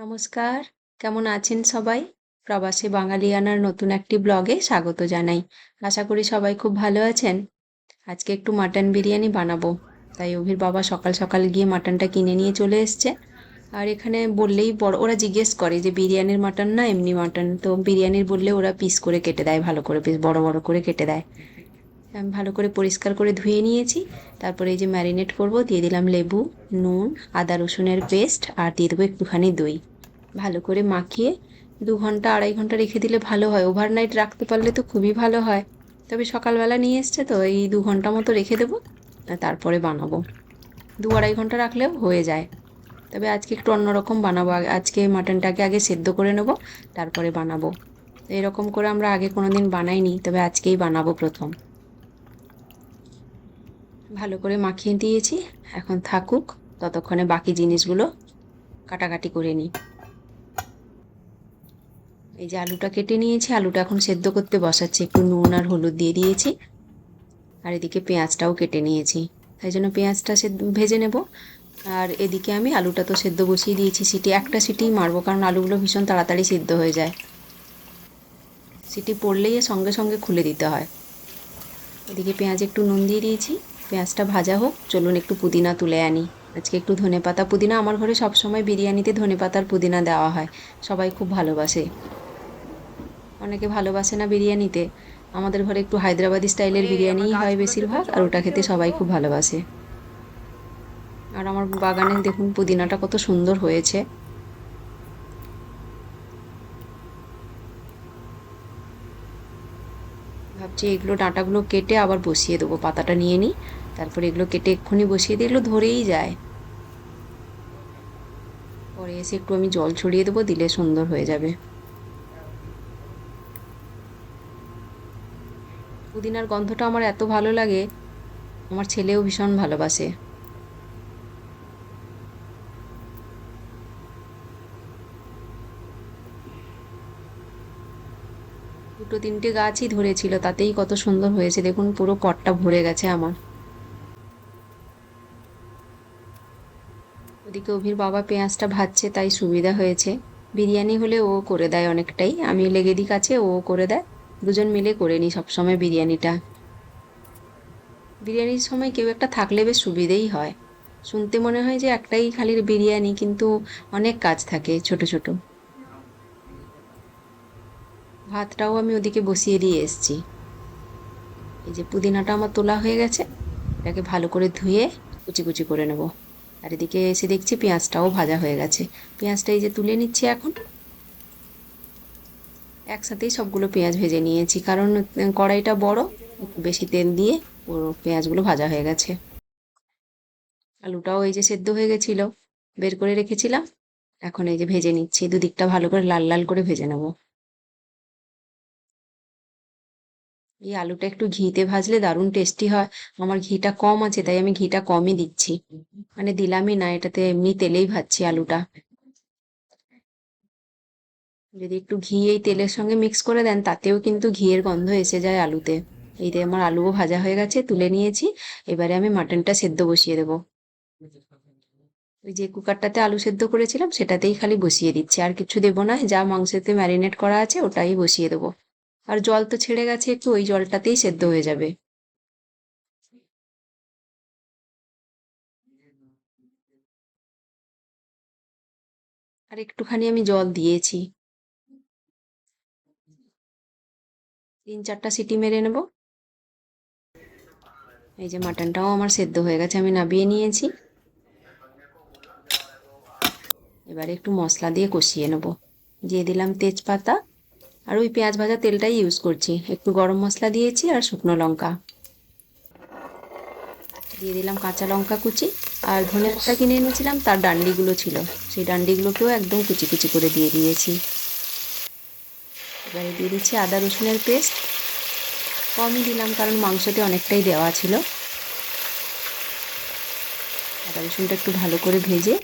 নমস্কার, কেমন আছেন সবাই? প্রবাসী বাঙালিয়ানার নতুন একটি ব্লগে স্বাগত জানাই। আশা করি সবাই খুব ভালো আছেন। আজকে একটু মাটন বিরিয়ানি বানাবো। তাই অভির বাবা সকাল সকাল গিয়ে মাটনটা কিনে নিয়ে চলে এসছে। আর এখানে বললেই বড়, ওরা জিজ্ঞেস করে যে বিরিয়ানির মাটন না এমনি মাটন। তো বিরিয়ানির বললে ওরা পিস করে কেটে দেয়, ভালো করে বেশ বড় বড় করে কেটে দেয়। আমি ভালো করে পরিষ্কার করে ধুয়ে নিয়েছি। তারপরে এই যে ম্যারিনেট করব, দিয়ে দিলাম লেবু, নুন, আদা রসুনের পেস্ট, আর দিয়ে দেবো একটুখানি দই। ভালো করে মাখিয়ে দু ঘণ্টা, আড়াই ঘণ্টা রেখে দিলে ভালো হয়। ওভারনাইট রাখতে পারলে তো খুবই ভালো হয়। তবে সকালবেলা নিয়ে এসছে তো, এই দু ঘণ্টা মতো রেখে দেবো তারপরে বানাবো। দু আড়াই ঘণ্টা রাখলেও হয়ে যায়। তবে আজকে একটু অন্যরকম বানাবো। আজকে মাটনটাকে আগে সেদ্ধ করে নেব, তারপরে বানাবো। এরকম করে আমরা আগে কোনো দিন বানাইনি, তবে আজকেই বানাবো প্রথম। ভালো করে মাখিয়ে দিয়েছি। এখন থাকুক, ততক্ষণে বাকি জিনিসগুলো কাটাকাটি করে নিই। এই যে আলুটা কেটে নিয়েছি, আলুটা এখন সেদ্ধ করতে বসাচ্ছি। একটু নুন আর হলুদ দিয়ে দিয়েছি। আর এদিকে পেঁয়াজটাও কেটে নিয়েছি। তাই জন্য পেঁয়াজটা সেদ্ধ, ভেজে নেব। আর এদিকে আমি আলুটা তো সেদ্ধ বসিয়ে দিয়েছি সিটি। একটা সিটিই মারবো, কারণ আলুগুলো ভীষণ তাড়াতাড়ি সিদ্ধ হয়ে যায়। সিটি পড়লেই সঙ্গে সঙ্গে খুলে দিতে হয়। এদিকে পেঁয়াজ একটু নুন দিয়ে দিয়েছি। পেঁয়াজটা ভাজা হোক, চলুন একটু পুদিনা তুলে আনি। আজকে একটু ধনে পাতা পুদিনা আমার ঘরে সবসময় বিরিয়ানিতে ধনে পাতার পুদিনা দেওয়া হয়। সবাই খুব ভালোবাসে। অনেকে ভালোবাসে না বিরিয়ানিতে। আমাদের ঘরে একটু হায়দ্রাবাদি স্টাইলের বিরিয়ানিই হয় বেশিরভাগ আর ওটা খেতে সবাই খুব ভালোবাসে। আর আমার বাগানে দেখুন পুদিনাটা কত সুন্দর হয়েছে। ভাবছি এগুলো ডাঁটাগুলো কেটে আবার বসিয়ে দেবো পাতাটা নিয়ে নিই। তারপরে এগুলো কেটে এক্ষুনি বসিয়ে দিয়ে এগুলো ধরেই যায়। পরে এসে একটু আমি জল ছড়িয়ে দেবো দিলে সুন্দর হয়ে যাবে। পুদিনার গন্ধটা আমার এত ভালো লাগে, আমার ছেলেও ভীষণ ভালোবাসে। দুটো তিনটে গাছই ধরেছিল, তাতেই কত সুন্দর হয়েছে। দেখুন, পুরো পটটা ভরে গেছে আমার। ওদিকে অভির বাবা পেঁয়াজটা ভাজছে, তাই সুবিধা হয়েছে। বিরিয়ানি হলে ও করে দেয় অনেকটাই। আমি লেগে দিই কাছে, ও করে দেয়। দুজন মিলে করে নিই সবসময় বিরিয়ানিটা। বিরিয়ানির সময় কেউ একটা থাকলে বেশ সুবিধেই হয়। শুনতে মনে হয় যে একটাই খালি বিরিয়ানি, কিন্তু অনেক কাজ থাকে ছোট ছোট। ভাতটাও আমি ওদিকে বসিয়ে দিয়ে এসছি। এই যে পুদিনাটা আমার তোলা হয়ে গেছে, এটাকে ভালো করে ধুয়ে কুচি কুচি করে নেব। আর এদিকে এসে দেখছি পেঁয়াজটাও ভাজা হয়ে গেছে। পেঁয়াজটা এই যে তুলে নিচ্ছি এখন। একসাথেই সবগুলো পেঁয়াজ ভেজে নিয়েছি। কারণ কড়াইটা বড় বেশি তেল দিয়ে পেঁয়াজগুলো ভাজা হয়ে গেছে। আলুটাও এই যে সেদ্ধ হয়ে গেছিল, বের করে রেখেছিলাম। এখন এই যে ভেজে নিচ্ছি, দুদিকটা ভালো করে লাল লাল করে ভেজে নেব। এই আলুটা একটু ঘিতে ভাজলে দারুণ টেস্টি হয়। আমার ঘিটা কম আছে, তাই আমি ঘিটা কমই দিচ্ছি। মানে দিলামই না, এটাতে এমনি তেলেই ভাজছি আলুটা। যদি একটু ঘি এই তেলের সঙ্গে মিক্স করে দেন, তাতেও কিন্তু ঘিয়ের গন্ধ এসে যায় আলুতে। এই আমার আলুও ভাজা হয়ে গেছে, তুলে নিয়েছি। এবারে আমি মাটনটা সেদ্ধ বসিয়ে দেবো। ওই যে কুকারটাতে আলু সেদ্ধ করেছিলাম, সেটাতেই খালি বসিয়ে দিচ্ছি। আর কিছু দেবো না, যা মাংসতে ম্যারিনেট করা আছে, ওটাই বসিয়ে দেবো। আর জল তো ছেড়ে গেছে একটু, ওই জলটাতেই সেদ্ধ হয়ে যাবে। আর একটুখানি আমি জল দিয়েছি। তিন চারটা সিটি মেরে নেব। এই যে মাটনটাও আমার সেদ্ধ হয়ে গেছে, আমি নাবিয়ে নিয়েছি। এবারে একটু মশলা দিয়ে কষিয়ে নেব। দিয়ে দিলাম তেজপাতা, আর ওই পেঁয়াজ ভাজা তেলটাই ইউজ করছি। একটু গরম মশলা দিয়েছি আর শুকনো লঙ্কা। দিয়ে দিলাম কাঁচা লঙ্কা কুচি, আর ধনে পাতা কিনে এনেছিলাম, তার ডান্ডিগুলো ছিল। সেই ডান্ডিগুলোকেও একদম কুচি কুচি করে দিয়ে দিয়েছি। এবারে দিয়ে দিচ্ছি আদা রসুনের পেস্ট। কমই দিলাম, কারণ মাংসতে অনেকটাই দেওয়া ছিল। আদা রসুনটা একটু ভালো করে ভেজে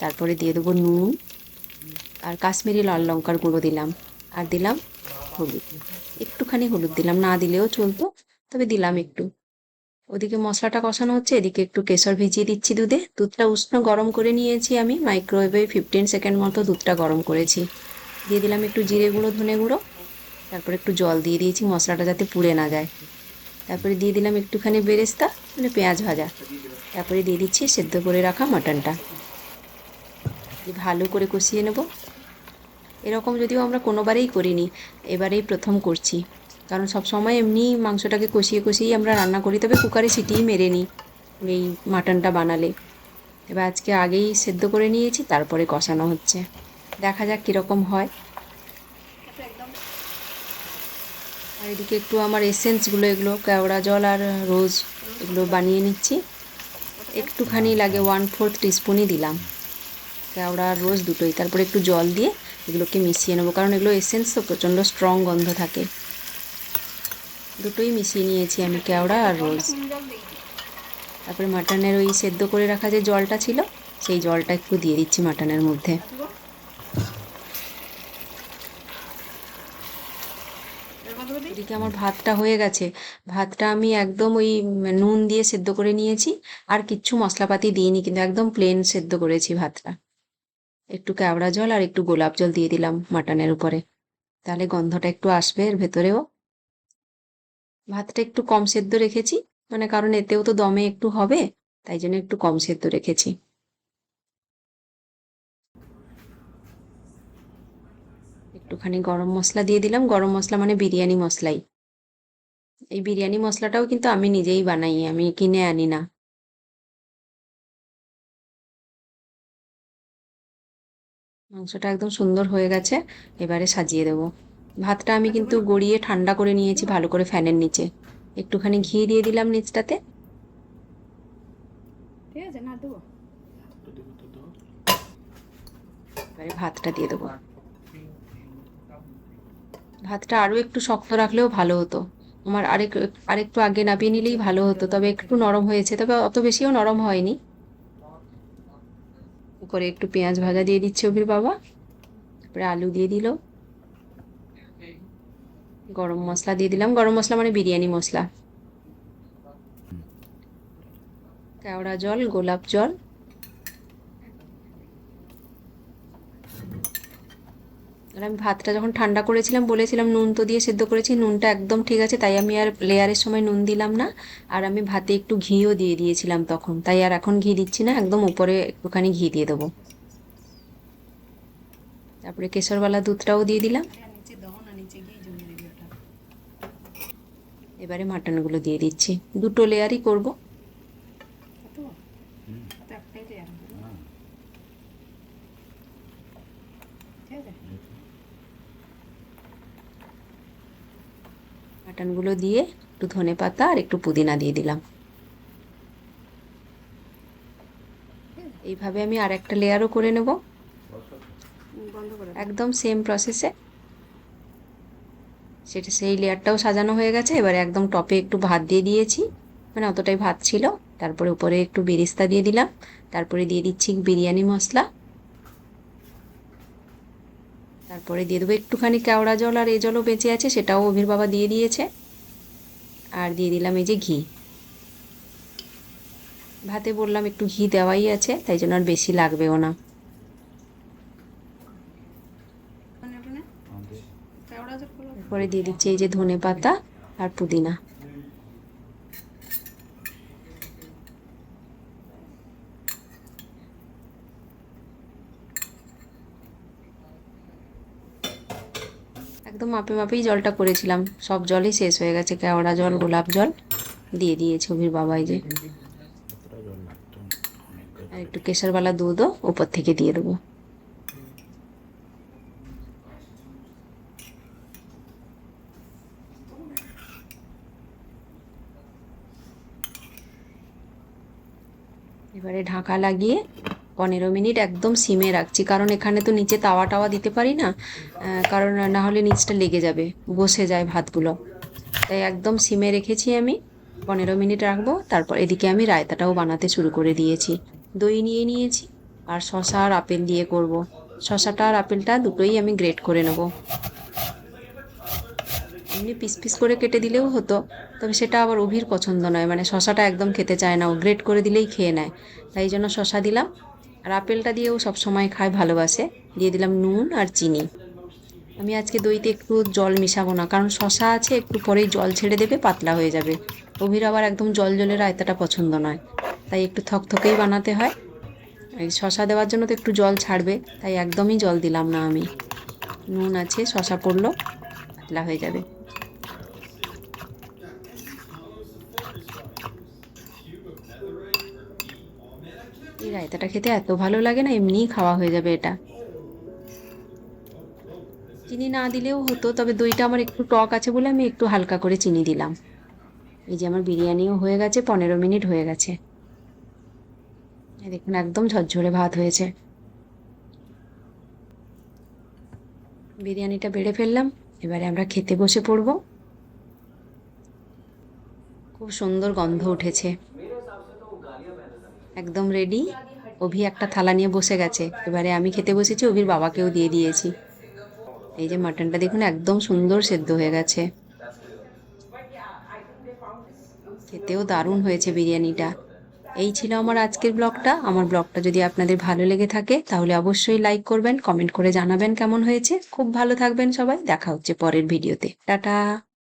তারপরে দিয়ে দেবো নুন আর কাশ্মীরি লাল লঙ্কার গুঁড়ো দিলাম আর দিলাম হলুদ। একটুখানি হলুদ দিলাম, না দিলেও চলতো, তবে দিলাম একটু। ওদিকে মশলাটা কষানো হচ্ছে, এদিকে একটু কেশর ভিজিয়ে দিচ্ছি দুধে। দুধটা উষ্ণ গরম করে নিয়েছি আমি মাইক্রোওয়েভে ফিফটিন সেকেন্ড মতো দুধটা গরম করেছি। দিয়ে দিলাম একটু জিরে গুঁড়ো, ধনে গুঁড়ো। তারপর একটু জল দিয়ে দিয়েছি, মশলাটা যাতে পুড়ে না যায়। তারপরে দিয়ে দিলাম একটুখানি বেরেস্তা মানে পেঁয়াজ ভাজা। তারপরে দিয়ে দিচ্ছি সেদ্ধ করে রাখা মাটনটা। ভালো করে কষিয়ে নেব। এরকম যদিও আমরা কোনোবারেই করিনি, এবারেই প্রথম করছি। কারণ সব সময় এমনি মাংসটাকে কষিয়ে কষিয়েই আমরা রান্না করি, তবে কুকারে সিটিই মেরে নিই এই মাটনটা বানালে। এবার আজকে আগেই সেদ্ধ করে নিয়েছি, তারপরে কষানো হচ্ছে। দেখা যাক কীরকম হয়। আর এদিকে একটু আমার এসেন্সগুলো এগুলো কেওড়া জল আর রোজ এগুলো বানিয়ে নিচ্ছি। একটুখানি লাগে ওয়ান ফোর্থ টিস্পুনই দিলাম। কেওড়া আর রোজ দুটোই। তারপরে একটু জল দিয়ে এগুলোকে মিশিয়ে নেব, কারণ এগুলো এসেন্স তো প্রচণ্ড স্ট্রং গন্ধ থাকে। দুটোই মিশিয়ে নিয়েছি আমি, কেওড়া আর রোজ। তারপরে মাটনের ওই সেদ্ধ করে রাখা যে জলটা ছিল, সেই জলটা একটু দিয়ে দিচ্ছি মাটনের মধ্যে। এদিকে আমার ভাতটা হয়ে গেছে। ভাতটা আমি একদম ওই নুন দিয়ে সেদ্ধ করে নিয়েছি। আর কিচ্ছু মশলাপাতি দিইনি, কিন্তু একদম প্লেন সেদ্ধ করেছি ভাতটা। একটু কেওড়া জল আর একটু গোলাপ জল দিয়ে দিলাম মাটনের উপরে। তাহলে গন্ধটা একটু আসবে এর ভেতরেও। ভাতটা একটু কম সেদ্ধ রেখেছি মানে কারণ এতেও তো দমে একটু হবে, তাই জন্য একটু কম সেদ্ধ রেখেছি। একটুখানি গরম মশলা দিয়ে দিলাম। গরম মশলা মানে বিরিয়ানি মশলাই। এই বিরিয়ানি মশলাটাও কিন্তু আমি নিজেই বানাই আমি কিনে আনি না। মাংসটা একদম সুন্দর হয়ে গেছে এবারে সাজিয়ে দেবো। ভাতটা আমি কিন্তু গড়িয়ে ঠান্ডা করে নিয়েছি ভালো করে ফ্যানের নিচে। একটুখানি ঘি দিয়ে দিলাম নিচটাতে। ঠিক আছে না দেবো। এবারে ভাতটা দিয়ে দেবো। ভাতটা আরও একটু শক্ত রাখলেও ভালো হতো। আমার আরেক আরেকটু আগে নামিয়ে নিলেই ভালো হতো তবে একটু নরম হয়েছে তবে অত বেশিও নরম হয়নি। করে একটু পেঁয়াজ ভাজা দিয়ে দিচ্ছে অভির বাবা তারপরে আলু দিয়ে দিল। গরম মশলা দিয়ে দিলাম গরম মশলা মানে বিরিয়ানি মশলা। কেওড়া জল গোলাপ জল আর আমি ভাতটা যখন ঠান্ডা করেছিলাম, বলেছিলাম নুন তো দিয়ে সেদ্ধ করেছি, নুনটা একদম ঠিক আছে, তাই আমি আর লেয়ারের সময় নুন দিলাম না। আর আমি ভাতে একটু ঘিও দিয়ে দিয়েছিলাম তখন, তাই আর এখন ঘি দিচ্ছি না, একদম উপরে একটুখানি ঘি দিয়ে দেবো। তারপরে কেশরওয়ালা দুধটাও দিয়ে দিলাম। এবারে মাটনগুলো দিয়ে দিচ্ছি। দুটো লেয়ারই করব কত তো একটাই লেয়ার ঠিক আছে মাটনগুলো দিয়ে একটু ধনে পাতা আর একটু পুদিনা দিয়ে দিলাম। এইভাবে আমি আর একটা লেয়ারও করে নেব। একদম সেম প্রসেসে সেটা সেই লেয়ারটাও সাজানো হয়ে গেছে। এবারে একদম টপে একটু ভাত দিয়ে দিয়েছি। মানে অতটাই ভাত ছিল। তারপরে উপরে একটু বেরিস্তা দিয়ে দিলাম। তারপরে দিয়ে দিচ্ছি বিরিয়ানি মশলা। তারপরে দিয়ে দেবো একটুখানি কেওড়া জল আর এ জলও বেঁচে আছে সেটাও অভির বাবা দিয়ে দিয়েছে। আর দিয়ে দিলাম এই যে ঘি। ভাতে বললাম একটু ঘি দেওয়াই আছে তাই জন্য আর বেশি লাগবেও না। মানে করো। তারপরে দিয়ে দিচ্ছি এই যে ধনে পাতা আর পুদিনা। মাপে মাপেই জলটা করেছিলাম। সব জলই শেষ হয়ে গেছে, কেওড়া জল, গোলাপ জল দিয়ে দিয়ে ছবির বাবাই যে। আর একটু কেশরওয়ালা দুধও উপর থেকে দিয়ে দেবো। এবারে ঢাকা লাগিয়ে পনেরো মিনিট একদম সিমে রাখছি। কারণ এখানে তো নিচে তাওয়া টাওয়া দিতে পারি না কারণ না হলে নিচটা লেগে যাবে, বসে যায় ভাতগুলো। তাই একদম সিমে রেখেছি আমি, পনেরো মিনিট রাখব, তারপর এদিকে আমি রায়তাটাও বানাতে শুরু করে দিয়েছি। দই নিয়ে নিয়েছি, আর শশা আর আপেল দিয়ে করব। শশাটা আর আপেলটা দুটোই আমি গ্রেট করে নেব। এমনি পিস পিস করে কেটে দিলেও হতো, তবে সেটা আবার অভির পছন্দ নয় মানে শশাটা একদম খেতে চায় না, ও গ্রেট করে দিলেই খেয়ে নেয়। তাই জন্য শশা দিলাম আর আপেলটা দিয়েও সব সময় খায় ভালোবাসে। দিয়ে দিলাম নুন আর চিনি। আমি আজকে দইতে একটু জল মিশাবো না, কারণ শশা আছে, একটু পরেই জল ছেড়ে দেবে, পাতলা হয়ে যাবে। অভির আবার একদম জল জলে রায়তাটা পছন্দ নয়, তাই একটু থকথকেই বানাতে হয়। এই শশা দেওয়ার জন্য তো একটু জল ছাড়বে, তাই একদমই জল দিলাম না আমি। নুন আছে, শশা পড়ল, পাতলা হয়ে যাবে। এই রায়তাটা খেতে এত ভালো লাগে না, এমনিই খাওয়া হয়ে যাবে এটা। চিনি না দিলেও হতো, তবে দইটা আমার একটু টক আছে বলে আমি একটু হালকা করে চিনি দিলাম। এই যে আমার বিরিয়ানিও হয়ে গেছে, পনেরো মিনিট হয়ে গেছে। দেখুন, একদম ঝরঝরে ভাত হয়েছে। বিরিয়ানিটা বেড়ে ফেললাম, এবারে আমরা খেতে বসে পড়ব। খুব সুন্দর গন্ধ উঠেছে। একদম রেডি অভি একটা থালা নিয়ে বসে গেছে। এবারে আমি খেতে বসেছি, অভির বাবাকেও দিয়ে দিয়েছি। এই যে মাটনটা দেখুন, একদম সুন্দর সেদ্ধ হয়ে গেছে। খেতেও দারুণ হয়েছে বিরিয়ানিটা। এই ছিল আমার আজকের ব্লগটা। আমার ব্লগটা যদি আপনাদের ভালো লেগে থাকে, তাহলে অবশ্যই লাইক করবেন কমেন্ট করে জানাবেন কেমন হয়েছে। খুব ভালো থাকবেন সবাই। দেখা হচ্ছে পরের ভিডিওতে। টাটা!